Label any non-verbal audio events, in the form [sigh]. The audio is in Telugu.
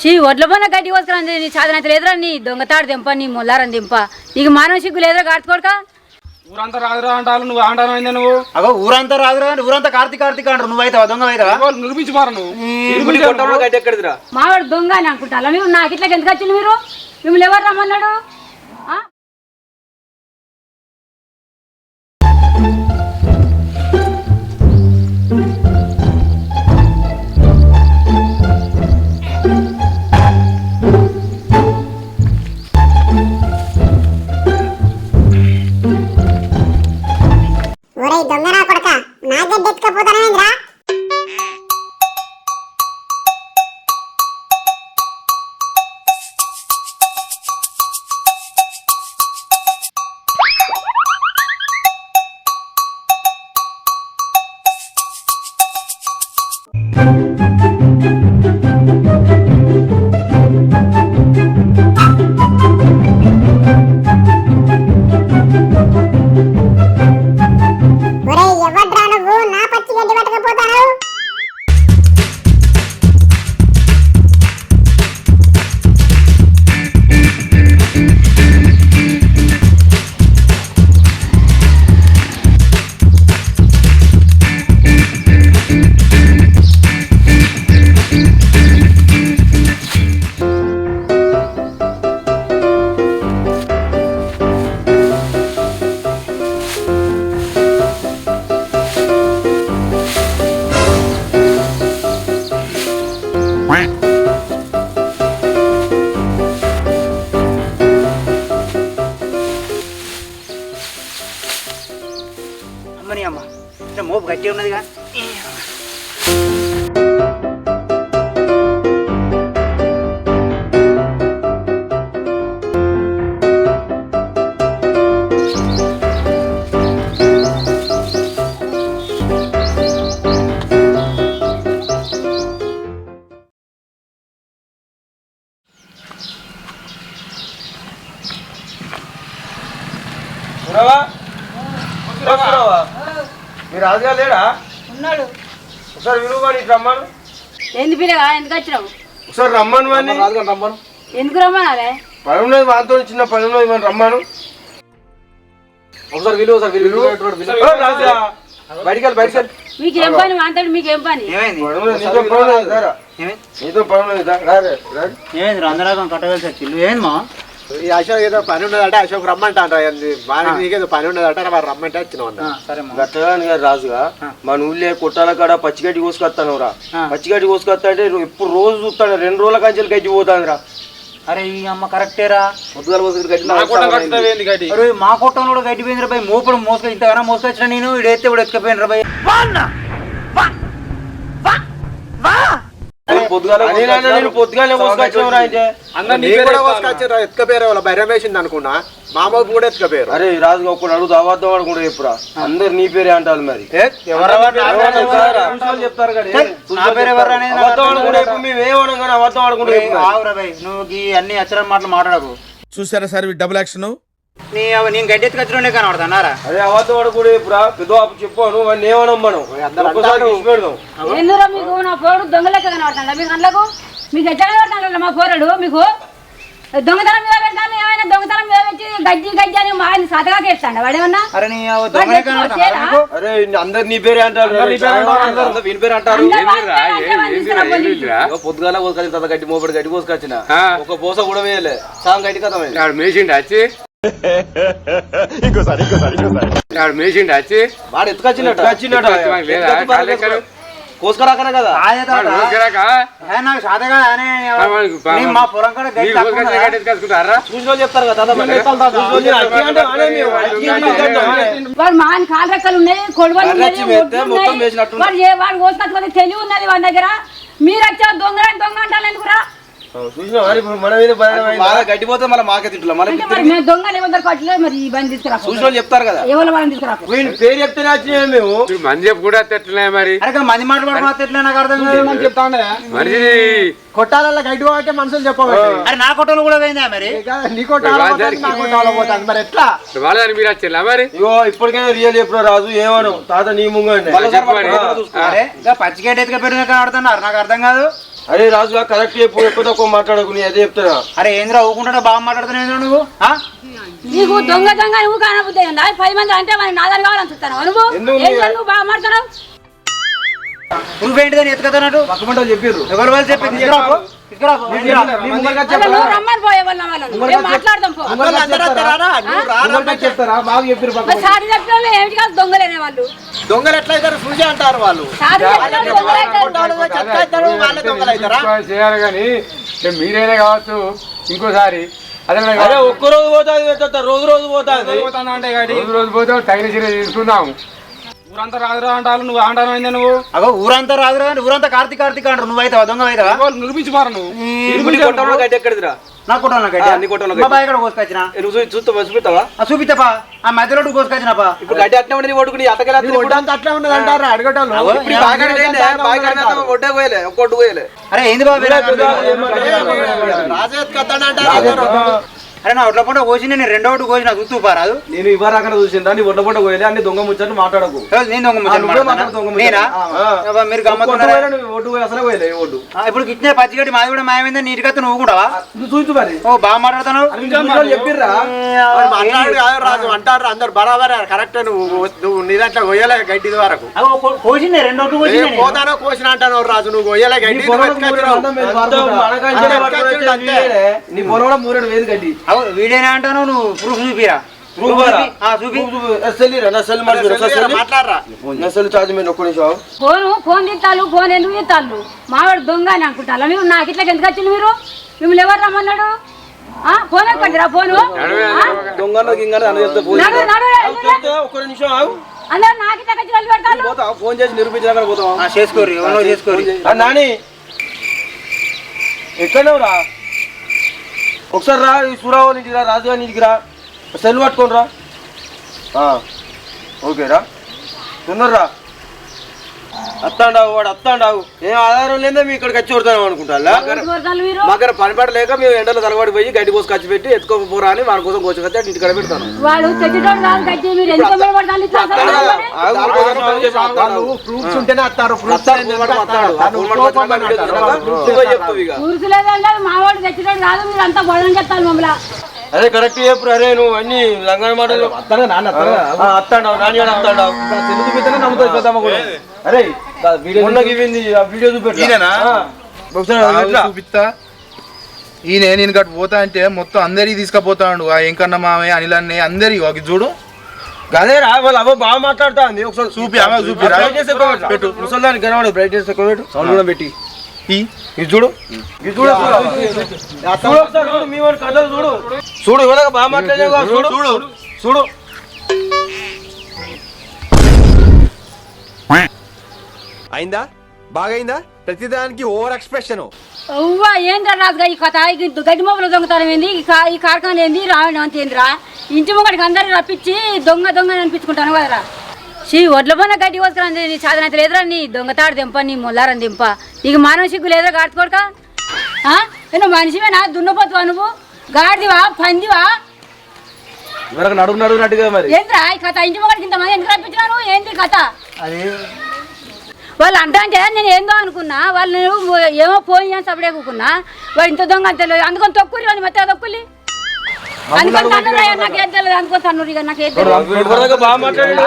షీ ఒడ్ల పన్న గడ్డి కోసుకురా నీ సాధన లేదురా నీ దొంగతాడు దింప నీ మొల్లారని దింప నీకు మానవ సిగ్గు లేదురా గాడుకోడుక ఊరంతా రాదురా అంటారు నువ్వు అంటాను అయిందా నువ్వు? అగో ఊరంతా రాదురా ఊరంతా కార్తీక్ కార్తీక్ అంటారు. నువ్వు అవుతావా దొంగ నిరూపించి మారు నువ్వు మావాడు దొంగ అని అనుకుంటా మీరు నాకు ఇట్లా ఎందుకు వచ్చింది మీరు? మిమ్మల్ని ఎవరు రమ్మన్నాడు? అమ్మని అమ్మ అంటే మోపు గట్టి ఉన్నదిగా మీరు రాజుగా లేడా? ఉన్నాడు. ఒకసారి విలువ ఇటు రమ్మను. ఎందుకు పిల్లగా ఎందుకు వచ్చినావు? ఒకసారి రమ్మను అని రాజుగా రమ్మను. ఎందుకు రమ్మనాలే? పని ఉన్నది వాంతో చిన్న పని ఉన్నది మనం రమ్మను. ఒకసారి విలువ ఒకసారి విలువ రాజా బయటికి బయటికి మీకు ఏం పని మాట్లాడు మీకు పని? ఏమైంది? నీతో పని ఉన్నది. ఏమైంది? అందరూ కట్టవలసి వచ్చింది ఏమైంది? మా ఈ అశోక్ ఏదో పని ఉన్నదట అశోక్ రమ్మంటాడు బాగా నీకేదో పని ఉన్నదట మరి రమ్మంటే మా గట్టగాని గారు రాజుగా మన ఊళ్ళే కొట్టాల కాడ పచ్చిగడ్డి కోసుకొస్తాను రా పచ్చిగడ్డి కోసుకొస్తా అంటే ఎప్పుడు రోజు చూస్తాను రెండు రోజుల కంచెలు గడ్డి పోతాను రా అరే ఈ అమ్మ కరెక్టేరా పొద్దుగాల గడ్డి మా కొట్టంలో కూడా గడ్డి పోయింది రాబాయ్ మోపుడు మోసుకొని ఇంతగానో మోసుకొచ్చిన నేను ఇడైతే ఇప్పుడు ఎత్తుకపోయిన రాబాయ్ కూడా అనుకున్నా. ఎత్తుకపోయారు అరే రాజుగా ఒక్కడు అడుగు అబద్ధం అనుకుంటే చెప్పురా. అందరు నీ పేరే అంటారు మరి. చూసారా? చెప్తారు నువ్వు అన్ని అచ్చరం మాటలు మాట్లాడకు. చూసారా సార్ డబుల్ యాక్షన్ నీ నేను గడ్డి ఎత్తుకొచ్చినే కనబడుతున్నారా అరే అబద్ధం అనుకుంటే చెప్పురా పెద్ద చెప్పాను వాడిని ఏమనం మనం ఒక్కసారి చూసి పెడదాం ఎందుకు మీకు? నా పోరుడు దొంగ లెక్క కనబడతాడా మీకు అందులోకు మీకు ఎట్లా కనబడతాడు మా పోరడు? మీకు దొంగతనం మీద పెట్టాలి ఏమైనా దొంగతనం మీద పెట్టి గడ్డి గడ్డి అని మా ఆయన సతగా చేస్తాడు? వాడేమన్నా? అరే నీ అవ దొంగనే కనబడుతున్నా నీకు? అరే అందరు నీ పేరే అంటారు. అందరు వీని పేరు అంటారు. పొద్దుగాల కోసుకొచ్చిన గడ్డి మోపడి గడ్డి కోసుకొచ్చిన ఒక బోస కూడా వేయలే. సాం గడ్డి ఆడు మేసిండు వచ్చి [laughs] ఆడు మేసిండు వచ్చి వాడు ఎత్తుకొచ్చినట్టు వచ్చినట్టు? కోసుకురాకనే కదా. నాకు సాధగా మా పొలం కూడా? చూసిన చెప్తారు కదా. వాడు కాలు రెక్కలు ఉన్నాయి కొడవలు మొత్తం వాడు కోసుకొచ్చుకొని తెలివి ఉన్నది వాడి దగ్గర. మీరు వచ్చా దొంగ దొంగ అంటారు ఎందుకురా? చూసినా మరి ఇప్పుడు మన మీద భయం అయిందా? బాగా గడ్డిపోతే మళ్ళీ మాకే తింటున్నాం మళ్ళీ అంటే మరి మేము దొంగలు ఎవరి పట్టలేదు మరి ఈ బండి తీసుకురా చూసిన వాళ్ళు చెప్తారు కదా. ఎవరు వాళ్ళని తీసుకురా వీని పేరు చెప్తేనే మేము. మంది కూడా తెట్లనే మరి? అరే మంది మాట్లాడు మాత్రం ఎట్లా నాకు అర్థం కాదు. మనిషి కొట్టాలలో గైడ్ పోవాకే మనుషులు చెప్పబట్టి. అరే నా కొట్టలు కూడా పోయిందా మరి? నీ కొట్టాల నా మరి ఎట్లా? వాళ్ళని మీరు వచ్చిల్లా మరి? ఇగో ఇప్పటికైనా రియల్ ఎప్పుడు రాజు ఏమను? తాత నీ ముంగండి చెప్పు మరి. అరే ఇంకా పచ్చిగడ్డ ఎత్తుక పెరిగిన కనబడుతున్నారు నాకు అర్థం కాదు. అరే రాజు కరెక్ట్ చెప్పు ఎక్కువ తక్కువ మాట్లాడకు నీ అదే చెప్తున్నా. అరే ఏంద్రా ఊకుంటా బాగా మాట్లాడుతున్నావు నువ్వు? ఆ? నీకు దొంగ దొంగ నువ్వు కానబుద్ది ఉందా పది మంది అంటే మరి నాదాలు కావాలని చూస్తాను నువ్వు? ఎందుకు ఏం కాదు, నువ్వు? బాగా మాట్లాడతావు ఏంటిదని ఎత్తుకతున్నట్టు పక్కమంటా చెప్పిర్రు. ఎవరు వాళ్ళు చెప్పి దొంగలేనే వాళ్ళు. దొంగలు ఎట్లా అవుతారు. చూసి అంటారు వాళ్ళు చేయాలి కానీ మీరైనా కావచ్చు ఇంకోసారి. అదే ఒక్క రోజు పోతాది. రోజు రోజు పోతాది రోజు రోజు పోతే తగిన చర్య తీసుకున్నాము. ఊరంతా రాదురా అంటారు నువ్వు అంటాను అయిందా నువ్వు అగో ఊరంతా రాదు కానీ ఊరంతా కార్తీక్ కార్తీక్ అంటారు నువ్వు అవుతావా దొంగ అవుతావా వాళ్ళు నిరూపించి మారు నువ్వు కొట్టంలో గడ్డి ఎక్కడిదిరా నా కొట్టాను ఆ, నీ కొట్టంలో మా బాయ్ కూడా కోసుకొచ్చినా నువ్వు చూ- చూస్తా చూపిస్తావా ఆ చూపిస్తాపా ఆ మధ్యలో కోసుకొచ్చినాపా ఇప్పుడు గడ్డి అట్లా ఉండని ఒడ్డుకుని అట్టకెళ్ళి ఒడ్డంతా అట్లా ఉన్నది అంటారు అడగటోళ్ళు అగో, ఇప్పుడు బాగా బాగా ఒడ్డే పోయలే ఒక్కొట్టు పోయలే అరే ఏంది బాబు ఇలా రాజు ఎత్తుకొస్తాడంటారు అరే నా ఒట్ల పూట కోసి నేను రెండో ఒకటి కోసిన చూస్తూ పారాదు. నేను ఇవ్వరాకన చూసిందా? నీ ఒడ్డ పొట్ట పోయలే అన్ని దొంగ ముచ్చట్లు మాట్లాడకు. నేను దొంగ ముచ్చట నువ్వే మాట్లాడతానా? మాట్లాడు దొంగ ముచ్చట. నేనా? ఆ. అబ్బా, మీరు ఒడ్డు అసలే పోయలే ఒడ్డు. ఇప్పుడు కిచ్చిన పచ్చిగడ్డి మాది కూడా మాయమైంది నీటికత్తి నువ్వు కూడా నువ్వు చూచు మరి. ఓ బాగా మాట్లాడుతున్నావు. చెప్పిర్రా? రాజు అంటారు అందరు బరాబర్ కరెక్ట్ నువ్వు నువ్వు నీ దాంట్లో కొయ్యలే గడ్డి వరకు. అగో, కో- కోసిందే రెండో. పోతానో కోసిన అంటాను రాజు నువ్వు కొయ్యలే గడ్డి. నీ పొలంలో మూరెడు వేది గడ్డి. వీడేనా అంటాను నువ్వు? ప్రూఫ్ చూపిరా. ఫోను ఫోన్ తీస్తాను ఫోన్ ఎందుకు తీస్తాను మావాడు దొంగ అని అనుకుంటారా? మీరు నాకు ఇట్లా ఎందుకు వచ్చింది మీరు? మిమ్మల్ని ఎవరు రమ్మన్నాడు? ఆ, ఫోన్ ఎక్కడిరా ఫోను? ఆ? దొంగన గింగన అని చెప్తే ఫోన్ నడు, నడు, ఆగు, చెప్తే ఒక్క నిమిషం ఆగు. అందరూ నాకు ఇట్లా వచ్చి వెళ్ళి పెడతాను పోతావు? ఫోన్ చేసి నిరూపించడానికి పోతావా? ఆ, చేసుకోర్రి ఎవరో చేసుకోర్రి. ఆ, నాని. ఎక్కడవురా ఒకసారి రా ఈ సూరావు ఇంటికి రా రాజుగారి ఇంటికి రా. సెల్ పట్టుకొని రా. ఆ, ఓకేరా తొందరరా అత్తాండావు వాడు అత్తాండావు. ఏం ఆధారం లేదా మీ ఇక్కడికి వచ్చి కొడతాను అనుకుంటా కొడతాను మీరు? మా దగ్గర పని పడలేక మేము ఎండలో తలబడి పోయి గడ్డి కోసి ఖర్చు పెట్టి ఎత్తుకోపోరా అని వాడి కోసం కోసి ఖర్చు ఇంటి కడ పెడతాను. ప్రూఫ్స్ ఉంటేనే అత్తారు ఇక. ఊరుకులేదంటే మావాడు కాదు మీరు అంతా గొడవ చెప్తాను మమ్మల్ని. అదే కరెక్ట్ చెప్పు అరే నువ్వు అన్ని లంగన మాటలు. అత్తాడు నాన్న నాని తెలుగు పెద్దమ్మ కూడా. అరే మొన్న ఇవ్వింది ఆ వీడియో చూపెట్టు. చూపిస్తా. ఈయన నేను గట్ పోతా అంటే మొత్తం అందరికి తీసుకుపోతాడు. ఆ ఎంకన్న మామయ్య అనిల్ అన్నయ్య అందరి ఒక చూడు. అదే రా వాళ్ళ బాగా మాట్లాడుతా ఉంది ఒకసారి చూపి, ఆమె చూపి పెట్టు. ముసల్దానికి కనబడు బ్రైట్నెస్ ఎక్కువ పెట్టు. సౌండ్ కూడా పెట్టి. ఇది చూడు. ఇది చూడు చూడు ఒకసారి చూడు మీ వాడి కథలు చూడు. చూడు ఇవాళ బాగా మాట్లాడేవు కదా, చూడు చూడు. చూడు. అయిందా? బాగైందా? ప్రతిదానికి ఓవర్ ఎక్స్ప్రెషన్. అవ్వా ఏంద్రా రాజుగా ఈ కథ? గడ్డి మొక్కలు దొంగతనం ఏంది? ఈ కార్ఖాన ఏంది? రావడం అంత ఏందిరా ఇంటి ముంగడికి అందరికి రప్పించి దొంగ దొంగ అని అనిపించుకుంటాను కదరా. షీ ఒడ్ల పోన గడ్డి కోసుకురా నీ సాధన లేదురా నీ దొంగతాడు దింప నీ ముల్లారని దింప. నీకు మానవ సిగ్గు లేదురా గాడుకోడక నువ్వు మనిషివేనా? దున్నపోతువా నువ్వు? గాడిదివా? పందివా? ఇవరకు నడుగు నడుగునట్టుగా మరి. ఏంద్రా ఈ కథ? ఇంటి ముంగడికి ఇంతమంది ఎందుకు ఏంటి కథ? అది వాళ్ళు అంటా నేను ఏందో అనుకున్నా వాళ్ళు ఏమో పోయి అని సపడే కూకున్నా వాడు ఇంత దొంగ అంత అందుకొని తొక్కురి అని మెత్త తొక్కులి తన్నురా నాకేం తెలియదు అందుకొని తన్నురు ఇక నాకేం తెలియదు